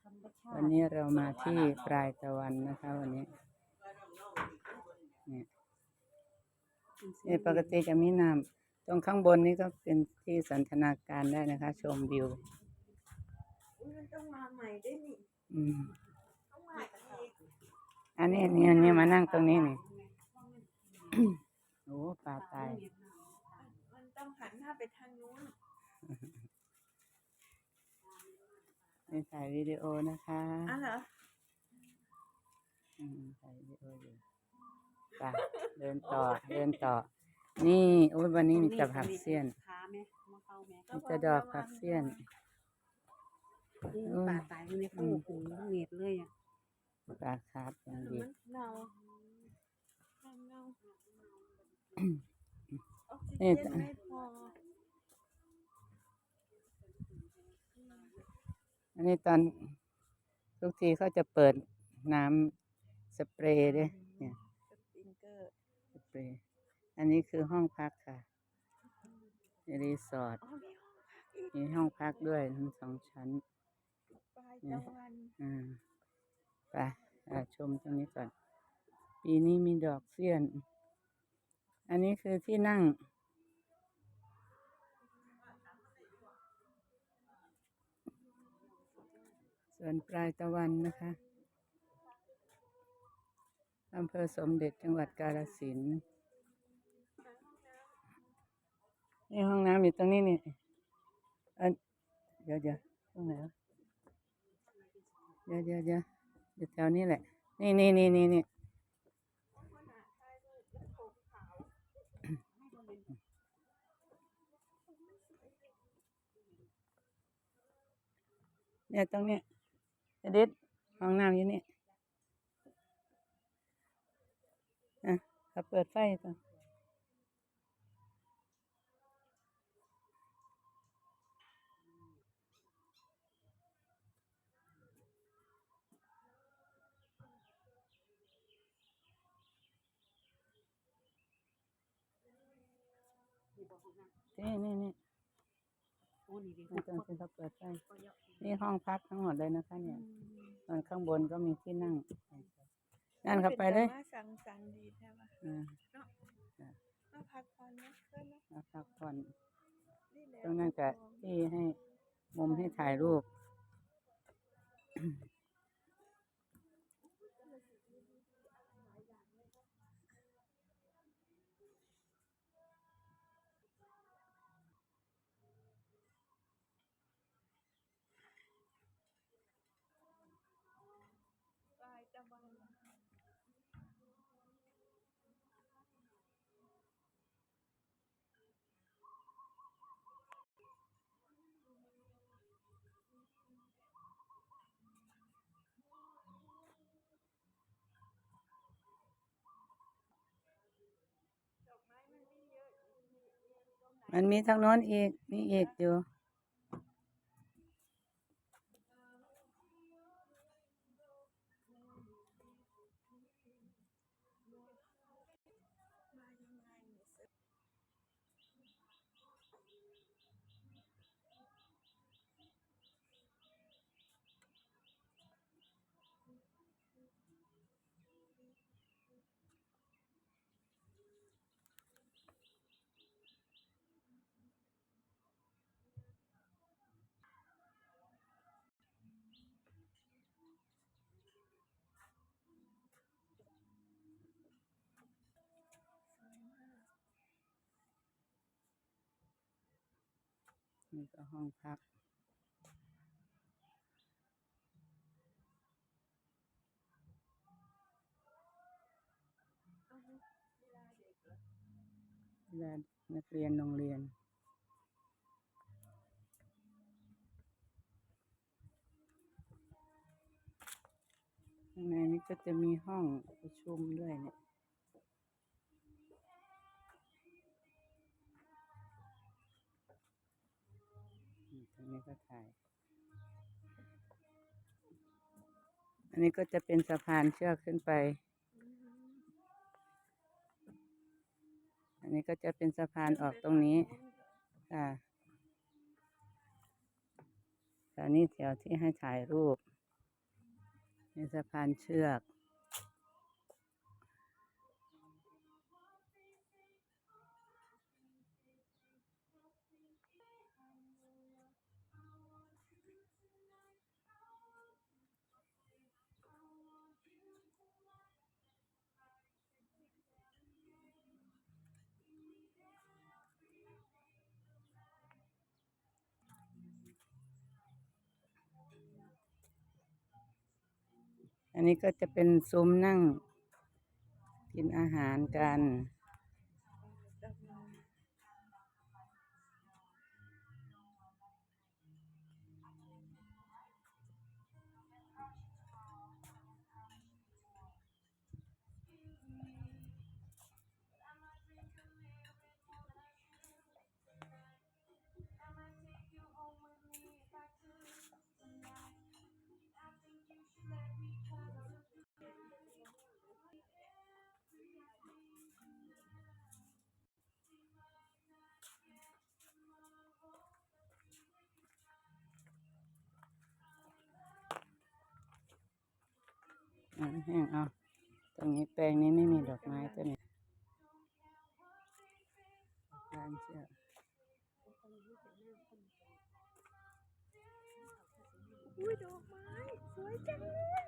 ธรรมชาติวันนี้เรามาที่ปลายตะวันนะคะ วันนี้เนี่ยนี่ปกติจะมีน้ำตรงข้างบนนี้ก็เป็นที่สันทนาการได้นะคะ ชมวิวอุ๊ยมันต้องมาใหม่ด้วยนี่อืมต้องมาอีกอันนี้นี่อันนี้มานั่งตรงนี้นี่โอ้ปลาตายมันต้องหันหน้าไปทางนู้น นี่ถ่ายวิดีโอนะคะอะเหรออืมถ่ายวิดีโออยู่ไปเดินต่อ เดินต่อ นี่โอ้ยวันนี้มีแต่ผักเสี้ยนขาไหมมาเข้าไหมมีแต่ดอกผักเสี้ยน นี่อืมป่าตายอยู่ในข้างหูเน็ตเลยอะปลาคาร์ฟอย่างดี มันเน่ามันเน่าออกซินี่เจนไม่พอ อันนี้ตอนทุกทีเขาจะเปิดน้ำสเปรย์ด้วยเนี่ยสปริงเกอร์สเปรย์อันนี้คือห้องพักค่ะรีสอร์ทอ๋อมีมีห้องพักด้วยทั้งสองชั้นปลายตะวันอ่าไปอ่าชมตรงนี้ก่อน ปีนี้มีดอกเสี้ยน อันนี้คือที่นั่ง ส่วนปลายตะวันนะคะอำเภอสมเด็จจังหวัดกาฬสินธุ์นี่ห้องน้ำอยู่ตรงนี้นี่อันเดี๋ยวเดี๋ยวตรงไหนวะเดี๋ยวเดี๋ยวเดี๋ยวอยู่แถวนี้แหละ นี่นี่นี่นี่นี่เนี่ยตรงเนี้ย เด็ดห้องน้ำอยู่นี่อะเขาเปิดไฟต่อนี่นี่นี่ อ้นี่ดินี่ตรงที่เขาเปิดไฟนี่ห้องพักทั้งหมดเลยนะคะ เนี่ยตอนข้างบนก็มีที่นั่ง นั่นเข้าไปเลยนมาสังสรรค์ดีใช่ปะอ่ามาพักผ่อนนะเพื่อนนะมาพักผ่อนนี่แหละตรงนั้นก็ที่ให้มุมให้ถ่ายรูป มันมีทางโน้นอีกมีอีกอยู่ นี่ก็ห้องพัก เวลานักเรียนโรงเรียนข้างในนี้ก็จะมีห้องประชุมด้วยเนี่ย นี้ก็ถ่าย อันนี้ก็จะเป็นสะพานเชือกขึ้นไป อันนี้ก็จะเป็นสะพานออกตรงนี้ ค่ะต่นี่แถวที่ให้ถ่ายรูปมีสะพานเชือก อันนี้ก็จะเป็นซุ้มนั่ง กินอาหารกัน อ่าแห้งเอาตรงนี้แปลงนี้ไม่มีดอกไม้ตัวนี้ร้านเชือกอุ้ยดอกไม้สวยจังเลย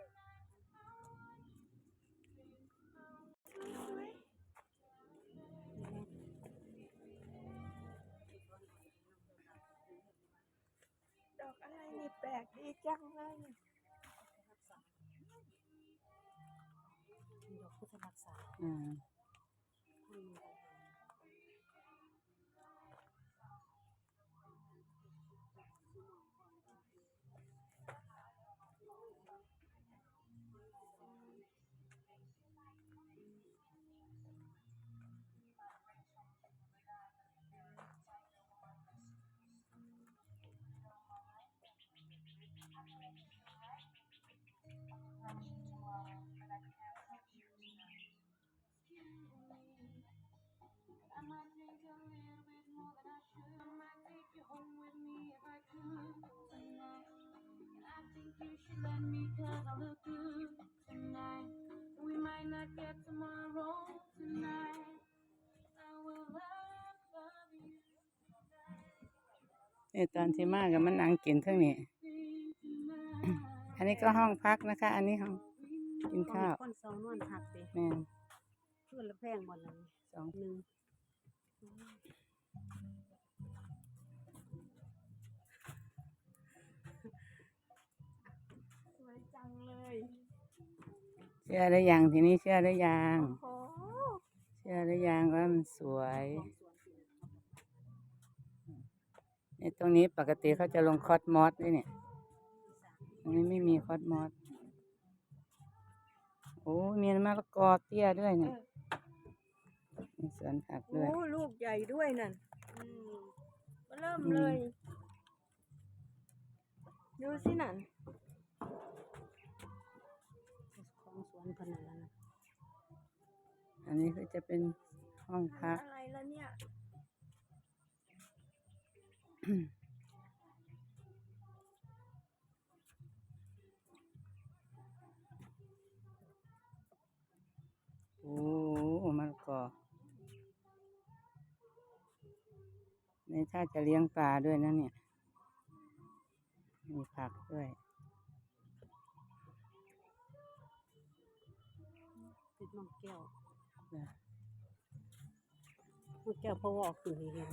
ดอกอะไรนี่แปลกดีจังเลย พุทธรักษาอ่าท่านมีอะ ไร Let me cause I look good tonight. We might not get tomorrow tonight. I will love, love you นี่ตอนที่มากับมันนั่งกินเท่านี้ อันนี้ก็ห้องพักนะคะ อันนี้ห้องกินข้าวคนสองนวลหักเด้แม่นเพื่อนละแพงหมดเลยสองหนึ่ง ชื่อได้ยังทีนี้เชื่อได้ยังโอ้โหเชื่อได้ยังว่ามันสวยนี่ตรงนี้ปกติเขาจะลงคอสมอสด้วยเนี่ยตรงนี้ไม่มีคอสมอสโอ้มีมะละกอเตี้ยด้วยเนี่ยมีสวนผักโอ้ด้วยลูกใหญ่ด้วยนั่นอืมเริ่มอืมเลย ดูสินั่น องสวนเพนนันแล้วนะอันนี้ก็จะเป็นห้องพัก อะไรแล้วเนี่ย โอ้มะละกอนี่ถ้าจะเลี้ยงปลาด้วยนะเนี่ย มีผักด้วย น้องแก้วจ้ะน้องแก้วเพราะว่าออกขึ้นเห็น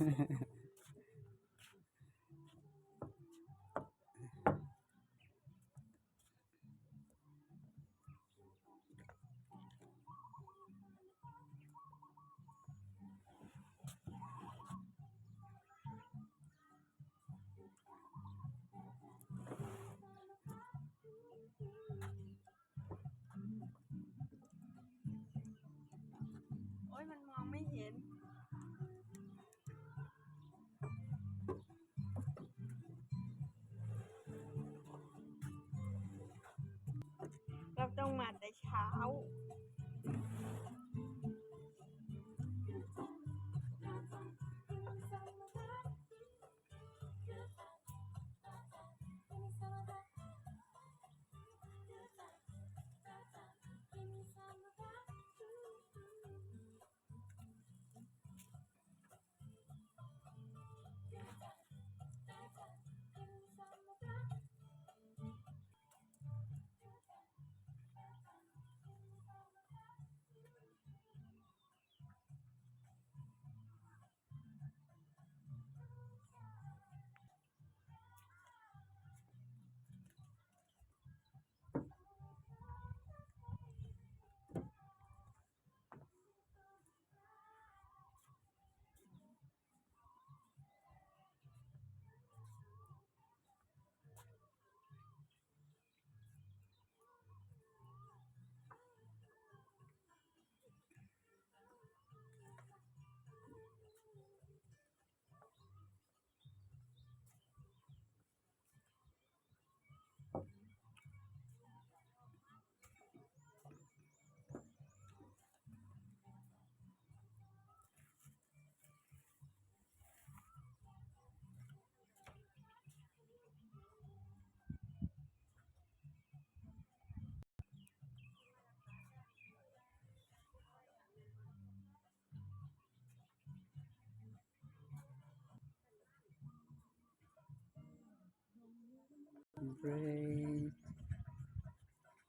embrace.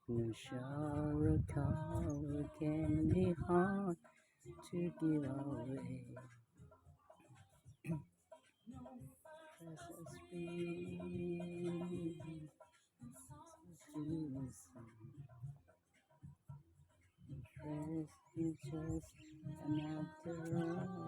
We shall recover, can be hard to give away. Just a matter of.